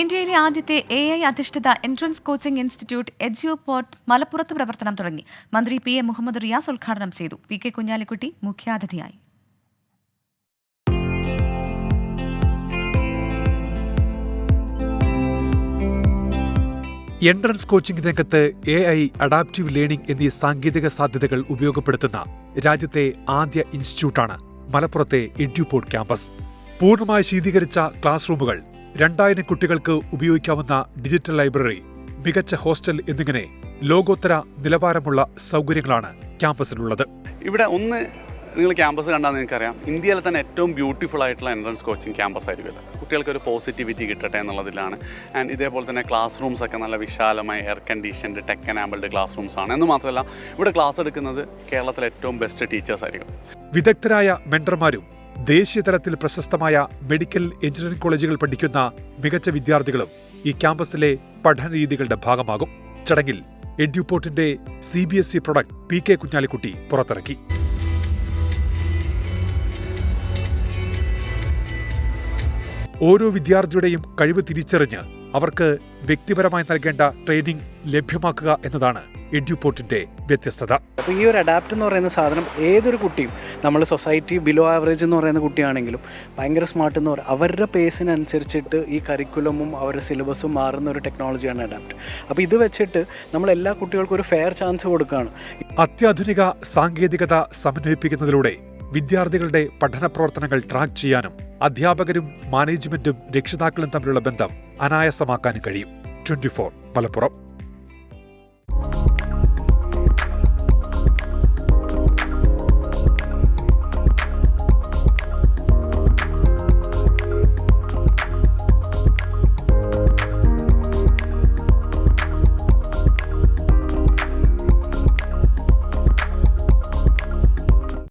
ഇന്ത്യയിലെ ആദ്യത്തെ A I അധിഷ്ഠിത എൻട്രൻസ് കോച്ചിംഗ് ഇൻസ്റ്റിറ്റ്യൂട്ട് എജ്യൂപോർട്ട് മലപ്പുറത്ത് പ്രവർത്തനം തുടങ്ങി. മന്ത്രി പി എ മുഹമ്മദ് റിയാസ് ഉദ്ഘാടനം ചെയ്തു. പി കെ കുഞ്ഞാലിക്കുട്ടി മുഖ്യാതിഥിയായി. എൻട്രൻസ് കോച്ചിംഗ് രംഗത്ത് എ ഐ അഡാപ്റ്റീവ് ലേണിംഗ് എന്നീ സാങ്കേതിക സാധ്യതകൾ ഉപയോഗപ്പെടുത്തുന്ന രാജ്യത്തെ ആദ്യ ഇൻസ്റ്റിറ്റ്യൂട്ടാണ് മലപ്പുറത്തെ എഡ്യൂപോർട്ട് ക്യാമ്പസ്. പൂർണമായി ശീതീകരിച്ച ക്ലാസ് റൂമുകൾ രണ്ടായിരം കുട്ടികൾക്ക് ഉപയോഗിക്കാവുന്ന ഡിജിറ്റൽ ലൈബ്രറി മികച്ച ഹോസ്റ്റൽ എന്നിങ്ങനെ ലോകോത്തര നിലവാരമുള്ള സൗകര്യങ്ങളാണ് ക്യാമ്പസിലുള്ളത്. ഇവിടെ ഒന്ന് നിങ്ങൾ ക്യാമ്പസ് കണ്ടാൽ നിങ്ങൾക്കറിയാം ഇന്ത്യയിലെ തന്നെ ഏറ്റവും ബ്യൂട്ടിഫുൾ ആയിട്ടുള്ള എൻട്രൻസ് കോച്ചിങ് ക്യാമ്പസ് ആയിരിക്കും ഇത്. കുട്ടികൾക്ക് ഒരു പോസിറ്റിവിറ്റി കിട്ടട്ടെ എന്നുള്ളതിലാണ്. ആൻഡ് ഇതേപോലെ തന്നെ ക്ലാസ് റൂംസ് ഒക്കെ നല്ല വിശാലമായി air conditioned tech enabled classrooms ആണ്. എന്ന് മാത്രമല്ല ഇവിടെ ക്ലാസ് എടുക്കുന്നത് കേരളത്തിലെ ഏറ്റവും ബെസ്റ്റ് ടീച്ചേഴ്സ് ആയിരിക്കും. വിദഗ്ധരായ മെന്റർമാരും ദേശീയ തലത്തിൽ പ്രശസ്തമായ മെഡിക്കൽ എഞ്ചിനീയറിംഗ് കോളേജുകൾ പഠിക്കുന്ന മികച്ച വിദ്യാർത്ഥികളും ഈ ക്യാമ്പസിലെ പഠന രീതികളുടെ ഭാഗമാകും. ചടങ്ങിൽ എഡ്യൂപോർട്ടിന്റെ C B S E product P K Kunhalikutty പുറത്തിറക്കി. ഓരോ വിദ്യാർത്ഥിയുടെയും കഴിവ് തിരിച്ചറിഞ്ഞ് അവർക്ക് വ്യക്തിപരമായി നൽകേണ്ട ട്രെയിനിംഗ് ലഭ്യമാക്കുക എന്നതാണ് എഡ്യൂപോർട്ടിന്റെ വ്യത്യസ്തത. അപ്പോൾ ഈ ഒരു അഡാപ്റ്റ് എന്ന് പറയുന്ന സാധനം ഏതൊരു കുട്ടിയും നമ്മൾ സൊസൈറ്റി ബിലോ ആവറേജ് എന്ന് പറയുന്ന കുട്ടിയാണെങ്കിലും ഭയങ്കര സ്മാർട്ട് എന്ന് പറയുക അവരുടെ പേസിനനുസരിച്ചിട്ട് ഈ കരിക്കുലമും അവരുടെ സിലബസും മാറുന്ന ഒരു ടെക്നോളജിയാണ് അഡാപ്റ്റ് അപ്പോൾ ഇത് വെച്ചിട്ട് നമ്മൾ എല്ലാ കുട്ടികൾക്കും ഒരു ഫെയർ ചാൻസ് കൊടുക്കുകയാണ് അത്യാധുനിക സാങ്കേതികത സമന്വയിപ്പിക്കുന്നതിലൂടെ വിദ്യാർത്ഥികളുടെ പഠന പ്രവർത്തനങ്ങൾ ട്രാക്ക് ചെയ്യാനും അധ്യാപകരും മാനേജ്മെന്റും രക്ഷിതാക്കളും തമ്മിലുള്ള ബന്ധം അനായാസമാക്കാനും കഴിയും. Twenty four Malappuram.